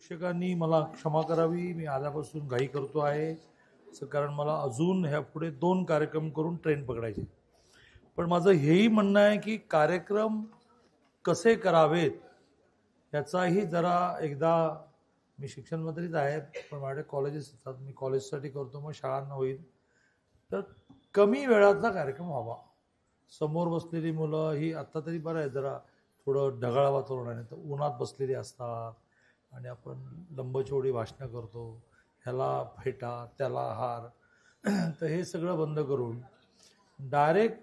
शिक्षकांनी मला क्षमा करावी. मी आल्यापासून घाई करतो आहे. स- कारण मला अजून ह्या पुढे दोन कार्यक्रम करून ट्रेन पकडायचे पण माझं हेही म्हणणं आहे की कार्यक्रम कसे करावेत याचाही जरा एकदा मी शिक्षण मंत्रीच आहे पण माझ्याकडे कॉलेजेस असतात. मी कॉलेजसाठी करतो मग शाळांना होईल. तर कमी वेळातला कार्यक्रम व्हावा. समोर बसलेली मुलं ही आत्ता तरी बरं आहे जरा. थोडं ढगाळ वातावरण आहे. तर उन्हात बसलेली असतात. आणि आपण लंबचोडी भाषणं करतो ह्याला फेटा त्याला हार तर हे सगळं बंद करून डायरेक्ट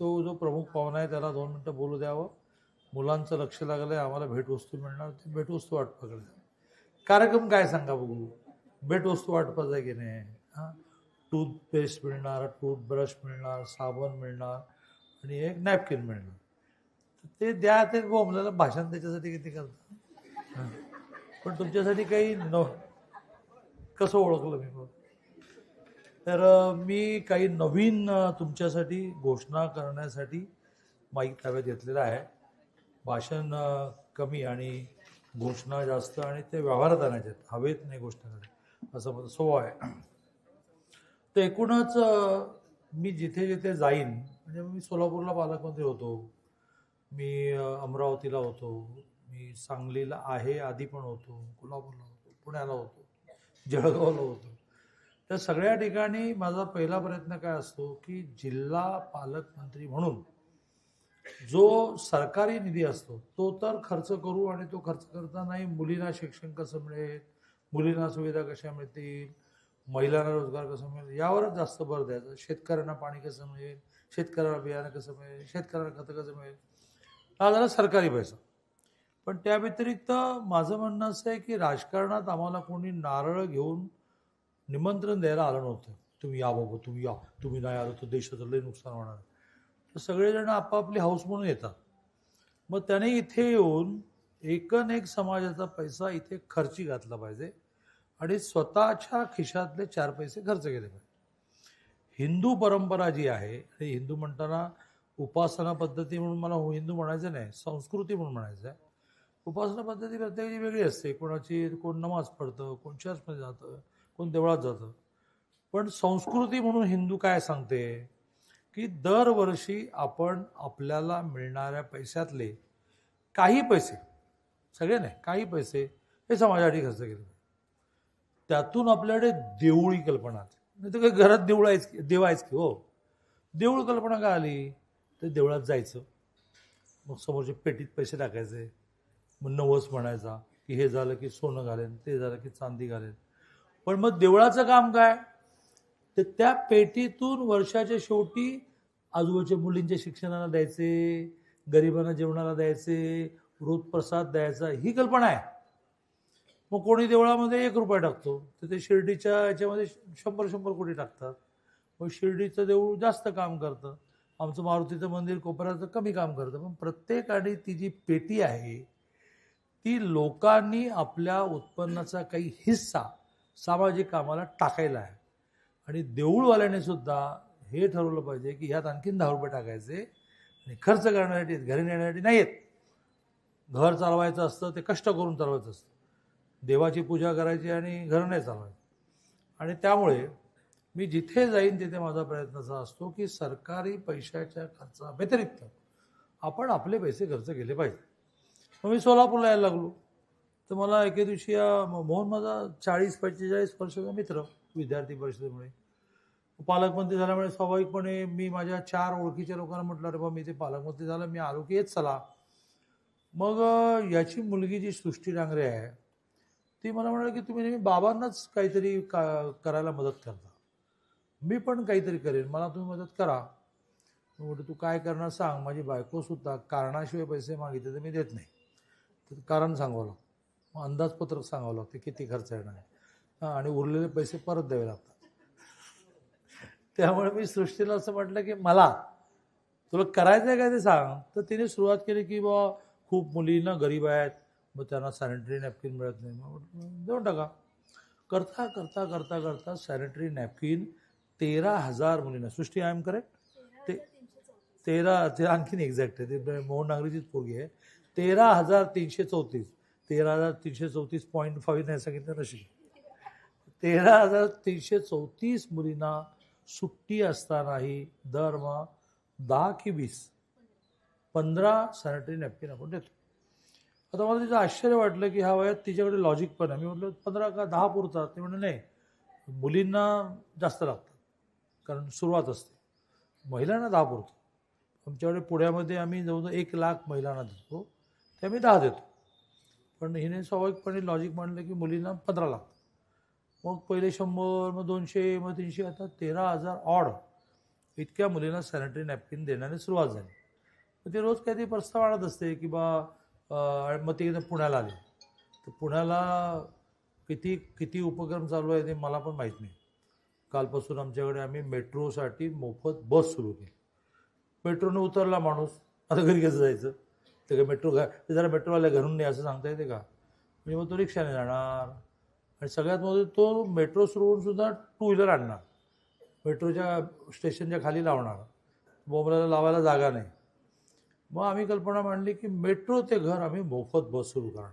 तो जो प्रमुख पाहुणा आहे त्याला दोन मिनटं बोलू द्यावं. मुलांचं लक्ष लागलं आहे आम्हाला भेटवस्तू मिळणार ते भेटवस्तू वाटपाकडे कार्यक्रम काय सांगा बघू? भेटवस्तू वाटपाचा आहे की नाही? हां? टूथपेस्ट मिळणार टूथब्रश मिळणार साबण मिळणार आणि एक नॅपकिन मिळणार. ते द्या ते आपल्याला भाषण त्याच्यासाठी किती करतात? पण तुमच्यासाठी काही न कसं ओळखलं मी मग? तर मी काही नवीन तुमच्यासाठी घोषणा करण्यासाठी माईक ताब्यात घेतलेला आहे. भाषण कमी आणि घोषणा जास्त आणि ते व्यवहारात आणायचे आहेत. हवेत नाही घोषणा करायची असं माझं स्वभाव आहे. तर एकूणच मी जिथे जिथे जाईन म्हणजे मी सोलापूरला पालकमंत्री होतो. मी अमरावतीला होतो. मी सांगलीला आहे आधी पण होतो कोल्हापूरला होतो पुण्याला होतो जळगावला होतो. तर सगळ्या ठिकाणी माझा पहिला प्रयत्न काय असतो की जिल्हा पालकमंत्री म्हणून जो सरकारी निधी असतो तो तर खर्च करू आणि तो खर्च करतानाही मुलींना शिक्षण कसं मिळेल? मुलींना सुविधा कशा मिळतील? महिलांना रोजगार कसा मिळेल? यावरच जास्त भर द्यायचा. शेतकऱ्यांना पाणी कसं मिळेल? शेतकऱ्याला बियाणं कसं मिळेल? शेतकऱ्याला खतं कसं मिळेल? हा झाला सरकारी पैसा. पण त्या व्यतिरिक्त माझं म्हणणं असं आहे की राजकारणात आम्हाला कोणी नारळ घेऊन निमंत्रण द्यायला आलं नव्हतं. तुम्ही या बाबा तुम्ही या. तुम्ही नाही आलो तर देशाचं लय नुकसान होणार तर सगळेजण आपापली हाऊस म्हणून येतात. मग त्याने इथे येऊन एकन एक समाजाचा पैसा इथे खर्ची घातला पाहिजे आणि स्वतःच्या खिशातले चार पैसे खर्च केले पाहिजे. हिंदू परंपरा जी आहे आणि हिंदू म्हणताना उपासना पद्धती म्हणून मला हिंदू म्हणायचं नाही संस्कृती म्हणून म्हणायचं आहे उपासना पद्धती प्रत्येकाची वेगळी असते. कोणाची कोण नमाज पडतं कोण चर्चमध्ये जातं कोण देवळात जातं. पण संस्कृती म्हणून हिंदू काय सांगते? की दरवर्षी आपण आपल्याला मिळणाऱ्या पैशातले काही पैसे सगळे नाही काही पैसे हे समाजासाठी खर्च केले त्यातून आपल्याकडे देवळी कल्पना नाही तर काही घरात देऊळ आहेच की देव आहेच की हो. देऊळ कल्पना काय आली? तर देवळात जायचं. मग समोरच्या पेटीत पैसे टाकायचे. मग नवस म्हणायचा की हे झालं की सोनं घालेन ते झालं की चांदी घालेन. पण मग देवळाचं काम काय? तर त्या पेटीतून वर्षाच्या शेवटी आजूबाजूच्या मुलींच्या शिक्षणाला द्यायचे गरिबांना जेवणाला द्यायचे रोज प्रसाद द्यायचा ही कल्पना आहे. मग कोणी देवळामध्ये एक रुपया टाकतो तर ते शिर्डीच्या याच्यामध्ये शंभर शंभर कोटी टाकतात. मग शिर्डीचं देऊळ जास्त काम करतं. आमचं मारुतीचं मंदिर कोपऱ्याचं कमी काम करतं. पण प्रत्येकाने ती जी पेटी आहे ती लोकांनी आपल्या उत्पन्नाचा काही हिस्सा सामाजिक कामाला टाकायला आहे. आणि देऊळवाल्याने सुद्धा हे ठरवलं पाहिजे की ह्यात आणखीन दहा रुपये टाकायचे आणि खर्च करण्यासाठी घरी नेण्यासाठी नाही आहेत घर चालवायचं असतं ते कष्ट करून चालवायचं असतं. देवाची पूजा करायची आणि घर नाही चालवायचं. आणि त्यामुळे मी जिथे जाईन तिथे माझा प्रयत्न असा असतो की सरकारी पैशाच्या खर्चा व्यतिरिक्त आपण आपले पैसे खर्च केले पाहिजे. मग मी सोलापूरला यायला लागलो. तर मला एके दिवशी या मोहन माझा चाळीस पंचेचाळीस वर्षाचा मित्र विद्यार्थी परिषदेमुळे. पालकमंत्री झाल्यामुळे स्वाभाविकपणे मी माझ्या चार ओळखीच्या लोकांना म्हटलं अरे बा मी ते पालकमंत्री झालं मी आलो की येत चला. मग याची मुलगी जी सृष्टी डांगरे आहे ती मला म्हणाली की तुम्ही नेहमी बाबांनाच काहीतरी का करायला मदत करता. मी पण काहीतरी करेन मला तुम्ही मदत करा. म्हटलं तू काय करणार सांग माझी बायकोसुद्धा कारणाशिवाय पैसे मागितले तर मी देत नाही. कारण सांगावं लागतं. मग अंदाजपत्रक सांगावं लागतं किती खर्च येणार आहे. हां आणि उरलेले पैसे परत द्यावे लागतात. त्यामुळे मी सृष्टीला असं म्हटलं की मला तुला करायचं आहे काय ते सांग. तर तिने सुरुवात केली की बा खूप मुलींना गरीब आहेत मग त्यांना सॅनिटरी नॅपकिन मिळत नाही. मग देऊन टाका. करता करता करता करता सॅनिटरी नॅपकिन तेरा हजार मुलींना. सृष्टी आय एम करेक्ट ते तेरा ते आणखीन एक्झॅक्ट आहे. ते मोहन नागरीचीच पोरगी आहे. तेरा हजार तीनशे चौतीस. तेरा हजार तीनशे चौतीस पॉईंट फाईव्ह नाही सांगितलं नशी तेरा हजार तीनशे चौतीस मुलींना सुट्टी असतानाही दरमहा दहा की वीस पंधरा सॅनिटरी नॅपकिन आपण देतो. आता मला तिचं आश्चर्य वाटलं की ह्या वयात तिच्याकडे लॉजिक पण आहे. मी म्हटलं पंधरा का दहा पुरतात? ते म्हणलं नाही मुलींना जास्त लागतात कारण सुरुवात असते. महिलांना दहा पुरतं. आमच्याकडे पुण्यामध्ये आम्ही जवळजवळ एक लाख महिलांना देतो. ते आम्ही दहा देतो. पण हिने स्वाभाविकपणे लॉजिक म्हणलं की मुलींना पंधरा लागतात मग पहिले शंभर मग दोनशे मग तीनशे आता तेरा हजार ऑड इतक्या मुलींना सॅनिटरी नॅपकिन देण्याने सुरुवात झाली. मग ते रोज काहीतरी प्रस्ताव आणत असते की बा मग ते एकदा पुण्याला आले. तर पुण्याला किती किती उपक्रम चालू आहे ते मला पण माहीत नाही. कालपासून आमच्याकडे आम्ही मेट्रोसाठी मोफत बस सुरू केली. मेट्रोने उतरला माणूस आता घरी कसं जायचं? ते काय मेट्रो घ्या ते जरा मेट्रोवाल्या घरून नाही असं सांगता येते का? म्हणजे मग तो रिक्षाने जाणार. आणि सगळ्यात मोठे तो मेट्रो सुरू सुद्धा टू व्हीलर आणणार. मेट्रोच्या स्टेशनच्या खाली लावणार. बोंबलाला लावायला जागा नाही. मग आम्ही कल्पना मांडली की मेट्रो ते घर आम्ही मोफत बस सुरू करणार.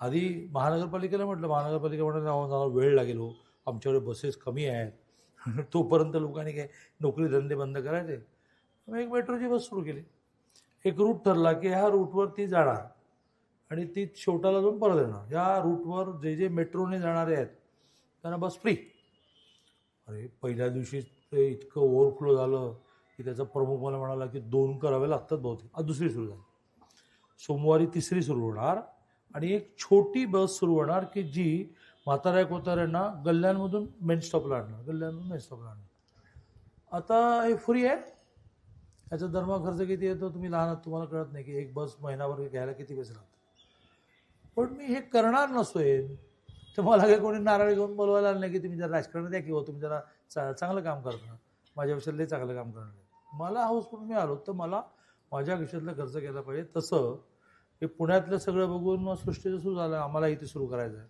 आधी महानगरपालिकेला म्हटलं महानगरपालिका म्हटलं जाऊन वेळ लागेल हो. आमच्याकडे बसेस कमी आहेत. तोपर्यंत लोकांनी काय नोकरी धंदे बंद करायचे? मग एक मेट्रोची बस सुरू केली. एक रूट ठरला की ह्या रूटवर ती जाणार आणि ती शेवटाला जाऊन परत येणार. या रूटवर जे जे मेट्रोने जाणारे आहेत त्यांना बस फ्री अरे पहिल्या दिवशी ते इतकं ओव्हरफ्लो झालं की त्याचा प्रमुख मला म्हणाला की दोन करावे लागतात बहुतेक. आज दुसरी सुरू झाली. सोमवारी तिसरी सुरू होणार आणि एक छोटी बस सुरू होणार की जी म्हाताऱ्या कोताऱ्यांना गल्ल्यांमधून मेन स्टॉपला आणणार. गल्ल्यांमधून मेन स्टॉपला आणणार. आता हे फ्री आहे. याचा दरमहा खर्च किती येतो तुम्ही लहान आहात तुम्हाला कळत नाही की एक बस महिनाभर घ्यायला किती पैसे लागतात. पण मी हे करणार नसतोय. तर मला काही कोणी नारळ घेऊन बोलवायला आलं नाही की तुम्ही जरा राजकारण द्या किंवा तुम्ही जरा चा चांगलं काम करता माझ्यापेक्षा लई चांगलं काम करणार आहे. मला हाऊस म्हणून मी आलो तर मला माझ्या खिशातलं खर्च केला पाहिजे. तसं हे पुण्यातलं सगळं बघून मग सृष्टीचं सुरू झालं. आम्हाला इथे सुरू करायचं आहे.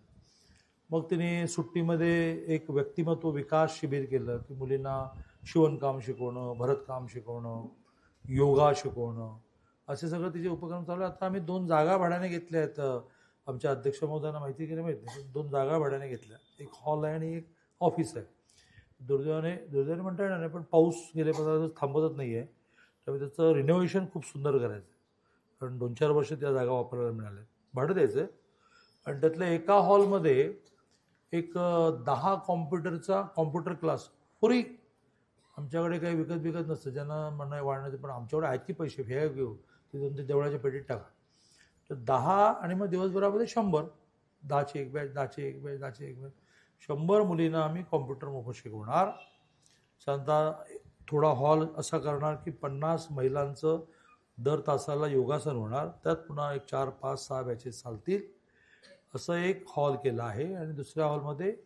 मग तिने सुट्टीमध्ये एक व्यक्तिमत्व विकास शिबिर केलं की मुलींना शिवणकाम शिकवणं भरतकाम शिकवणं. योगा शिकवणं असे सगळं तिचे उपक्रम चालू आहे आता आम्ही दोन जागा भाड्याने घेतल्या आहेत आमच्या अध्यक्ष महोदयांना माहिती केली माहिती नाही दोन जागा भाड्याने घेतल्या. एक हॉल आहे आणि एक ऑफिस आहे. दुर्दैवाने दुर्दैवाने म्हणता येणार नाही पण पाऊस गेले थांबतच नाही आहे त्यामुळे त्याचं रिनोव्हेशन खूप सुंदर करायचं आहे कारण दोन चार वर्ष त्या जागा वापरायला मिळाल्या. भाडं द्यायचं आहे. आणि त्यातल्या एका हॉलमध्ये एक दहा कॉम्प्युटरचा कॉम्प्युटर क्लास फ्री आमच्याकडे काही विकत विकत नसतं. ज्यांना म्हणणं वाढण्याचं पण आमच्याकडे आहेत की पैसे फे घेऊ. ते जाऊन ते देवळाच्या पेटीत टाका. तर दहा आणि मग दिवसभरामध्ये शंभर. दहाची एक बॅच दहाची एक बॅच दहाची एक बॅच शंभर मुलींना आम्ही कॉम्प्युटर मोफत शिकवणार. साधारणतः थोडा हॉल असा करणार की पन्नास महिलांचं दर तासाला योगासन होणार. त्यात पुन्हा एक चार पाच सहा बॅचेस चालतील. असं एक हॉल केला आहे. आणि दुसऱ्या हॉलमध्ये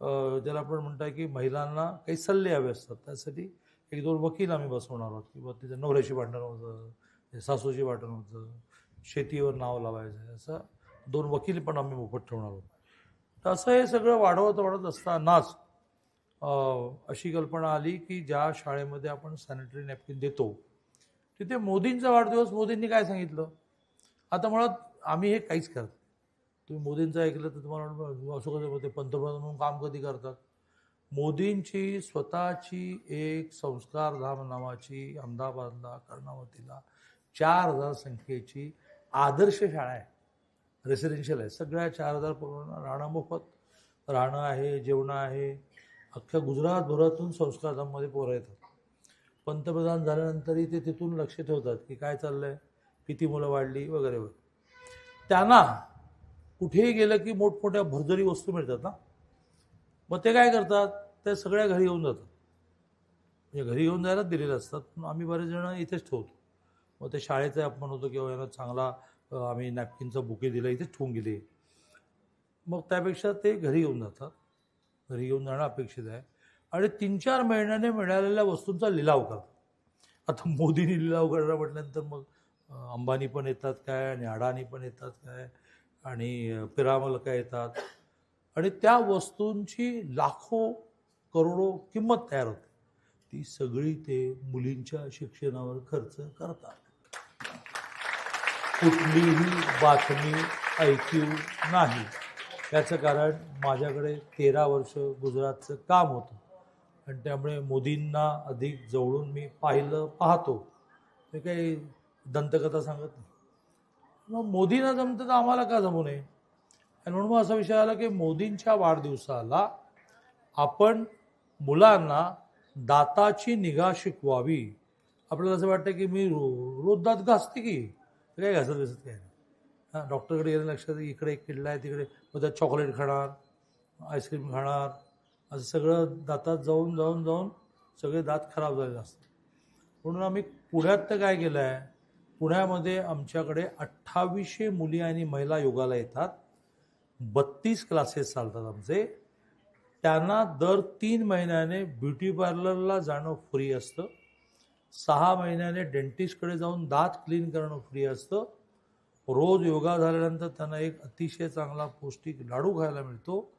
ज्याला आपण म्हणताय की महिलांना काही सल्ले हवे असतात. त्यासाठी एक दोन वकील आम्ही बसवणार आहोत. किंवा तिच्या नवऱ्याशी भांडण होतं सासूशी भांडण होतं शेतीवर नाव लावायचं असं दोन वकील पण आम्ही मोफत ठेवणार आहोत. तर असं हे सगळं वाढवत वाढत असतानाच अशी कल्पना आली की ज्या शाळेमध्ये आपण सॅनिटरी नॅपकिन देतो तिथे मोदींचा वाढदिवस मोदींनी काय सांगितलं? आता मुळात आम्ही हे काहीच करत तुम्ही मोदींचं ऐकलं तर तुम्हाला असं कसं होते पंतप्रधान म्हणून काम कधी करतात? मोदींची स्वतःची एक संस्कारधाम नावाची अहमदाबादला कर्णावतीला चार हजार संख्येची आदर्श शाळा आहे. रेसिडेन्शियल आहे. सगळ्या चार हजार पोरांना राहणं मोफत. राहणं आहे जेवणं आहे. अख्ख्या गुजरातभरातून संस्कारधाममध्ये पोरं येतात. पंतप्रधान झाल्यानंतरही ते तिथून लक्ष ठेवतात की काय चाललं आहे किती मुलं वाढली वगैरे वगैरे. त्यांना कुठेही गेलं की मोठमोठ्या भरजरी वस्तू मिळतात ना? मग ते काय करतात? ते सगळ्या घरी येऊन जातात. म्हणजे घरी येऊन जायलाच दिलेले असतात. पण आम्ही बरेच जण इथेच ठेवतो. मग ते शाळेचा अपमान होतो किंवा यांना चांगला आम्ही नॅपकिनचा बुके दिलं इथेच ठेवून गेले. मग त्यापेक्षा ते घरी येऊन जातात. घरी येऊन जाणं अपेक्षित आहे. आणि तीन चार महिन्याने मिळालेल्या वस्तूंचा लिलाव करतात. आता मोदींनी लिलाव करणार म्हटल्यानंतर मग अंबानी पण येतात काय आणि अडाणी पण येतात काय? आणि पिरामलका येतात. आणि त्या वस्तूंची लाखो करोडो किंमत तयार होते. ती सगळी ते मुलींच्या शिक्षणावर खर्च करतात. कुठलीही बातमी ऐकू नाही. याचं कारण माझ्याकडे तेरा वर्ष गुजरातचं काम होतं. आणि त्यामुळे मोदींना अधिक जवळून मी पाहिलं पाहतो. ते काही दंतकथा सांगत नाही. मग मोदींना जमतं तर आम्हाला का जमू नये? आणि म्हणून मग असा विषय आला की मोदींच्या वाढदिवसाला आपण मुलांना दाताची निगा शिकवावी. आपल्याला असं वाटतं की मी रो रोज दात घासते की? काय घासत घासत काय नाही. हां डॉक्टरकडे गेलं लक्षात इकडे एक किडला आहे तिकडे मग त्यात चॉकलेट खाणार आईस्क्रीम खाणार असं सगळं दातात जाऊन जाऊन जाऊन सगळे दात खराब झालेले असतात. म्हणून आम्ही पुण्यात तर काय केलं आहे पुण्यामध्ये आमच्याकडे अठ्ठावीसशे मुली आणि महिला योगाला येतात. बत्तीस क्लासेस चालतात आमचे. त्यांना दर तीन महिन्याने ब्युटी पार्लरला जाणं फ्री असतं. सहा महिन्याने डेंटिस्टकडे जाऊन दात क्लीन करणं फ्री असतं. रोज योगा झाल्यानंतर त्यांना एक अतिशय चांगला पौष्टिक लाडू खायला मिळतो.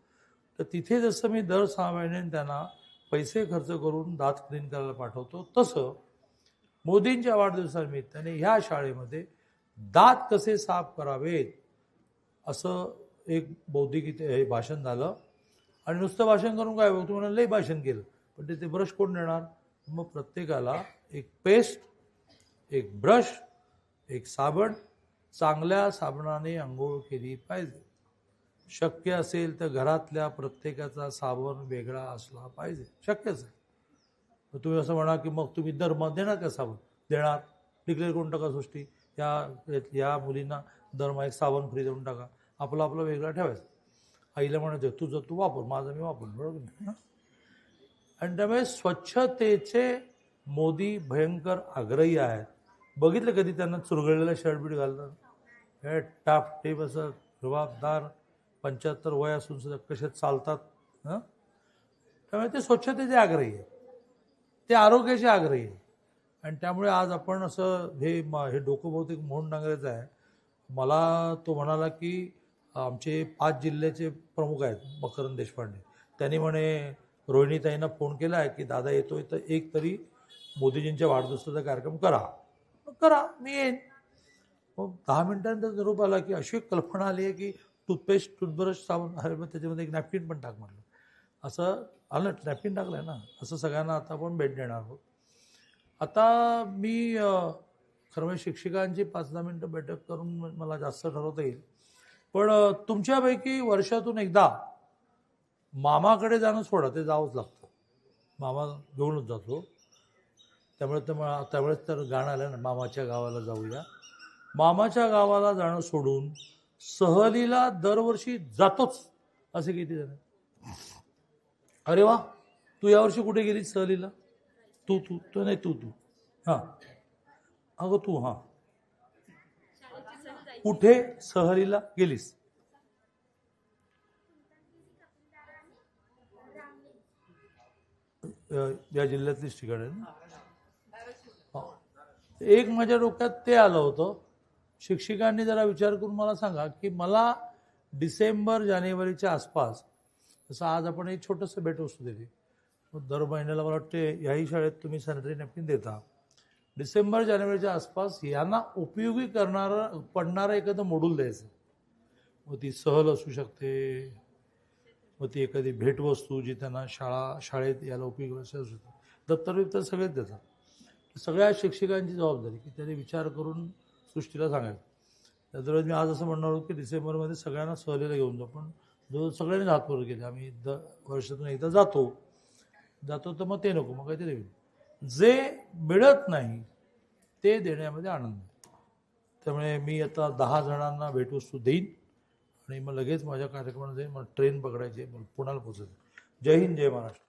तर तिथे जसं मी दर सहा महिन्याने त्यांना पैसे खर्च करून दात क्लीन करायला पाठवतो तसं मोदींच्या वाढदिवसानिमित्ताने ह्या शाळेमध्ये दात कसे साफ करावेत असं एक बौद्धिक इथे हे भाषण झालं. आणि नुसतं भाषण करून काय बघ तुम्हाला लई भाषण केलं. पण ते ते ब्रश कोण देणार? मग प्रत्येकाला एक पेस्ट एक ब्रश एक साबण चांगल्या साबणाने आंघोळ केली पाहिजे. शक्य असेल तर घरातल्या प्रत्येकाचा साबण वेगळा असला पाहिजे. शक्यच आहे. मग तुम्ही असं म्हणा की मग तुम्ही दर देणार का साबण देणार? डिक्लेअर करून टाका सृष्टी. या या मुलींना दरमा एक साबण फ्री देऊन टाका. आपलं आपलं वेगळा ठेवायचं. आईला म्हणायचं तुझं तू वापर माझं मी वापर. बरोबर आणि त्यामुळे स्वच्छतेचे मोदी भयंकर आग्रही आहेत. बघितलं कधी त्यांना चुरगळलेलं शर्टबीट घालतात? हे टाप टेप असं जबाबदार पंच्याहत्तर वय असून सुद्धा कसे चालतात? हं? त्यामुळे ते स्वच्छतेचे आग्रही आहे ते आरोग्याचे आग्रही. आहे आणि त्यामुळे आज आपण असं हे हे डोकं बहुतेक मोहन डांगरेचं आहे. मला तो म्हणाला की आमचे पाच जिल्ह्याचे प्रमुख आहेत मकरंद देशपांडे. त्यांनी म्हणे रोहिणीताईंना फोन केला आहे की दादा येतोय तर एक तरी मोदीजींच्या वाढदिवसाचा कार्यक्रम करा. मग करा मी येईन. मग दहा मिनिटांचा निरोप आला की अशी एक कल्पना आली आहे की टूथपेस्ट टूथब्रश साबण अरे मग त्याच्यामध्ये एक नॅपकिन पण टाक म्हटलं असं आलं नॅपकिन टाकलं आहे ना. असं सगळ्यांना आता आपण भेट देणार आहोत. आता मी खरं म्हणजे शिक्षकांची पाच दहा मिनटं बैठक करून मला जास्त ठरवता येईल. पण तुमच्यापैकी वर्षातून एकदा मामाकडे जाणं सोडा ते जावंच लागतं. मामा घेऊनच जातो. त्यामुळे तर त्यावेळेस तर गाणं आलं ना मामाच्या गावाला जाऊया. मामाच्या गावाला जाणं सोडून सहलीला दरवर्षी जातोच असे किती जण अरे वा तू यावर्षी कुठे गेली सहलीला? तू तू तू नाही तू तू. हां. अगं तू हां. कुठे सहलीला गेलीस? या जिल्ह्यातलीच ठिकाण आहे ना? हा. एक माझ्या डोक्यात ते आलं होतं. शिक्षिकांनी जरा विचार करून मला सांगा की मला डिसेंबर जानेवारीच्या आसपास जसं आज आपण एक छोटंसं भेटवस्तू दिली. मग दर महिन्याला मला वाटते याही शाळेत तुम्ही सॅनिटरी नॅपकिन देता. डिसेंबर जानेवारीच्या आसपास यांना उपयोगी करणारं पडणारं एखादं मॉड्यूल द्यायचं. मग ती सहल असू शकते. मग ती एखादी भेटवस्तू जी त्यांना शाळा शाळेत याला उपयोगी असू शकते. दप्तर बिप्तर सगळेच देतात. सगळ्या शिक्षकांची जबाबदारी की त्यांनी विचार करून सृष्टीला सांगायचं. त्याच्यामुळे मी आज असं म्हणणार होतो की डिसेंबरमध्ये सगळ्यांना सहलीला घेऊन जाऊ. पण जो सगळ्यांनी हातवर केले. आम्ही द वर्षातून एकदा जातो. जातो तर मग ते नको मग काहीतरी होईल जे मिळत नाही ते देण्यामध्ये आनंद त्यामुळे मी आता दहा जणांना भेटवस्तू देईन आणि मग लगेच माझ्या कार्यक्रमाला जाईन मला ट्रेन पकडायची मग पुण्याला पोचायचं जय हिंद जय महाराष्ट्र.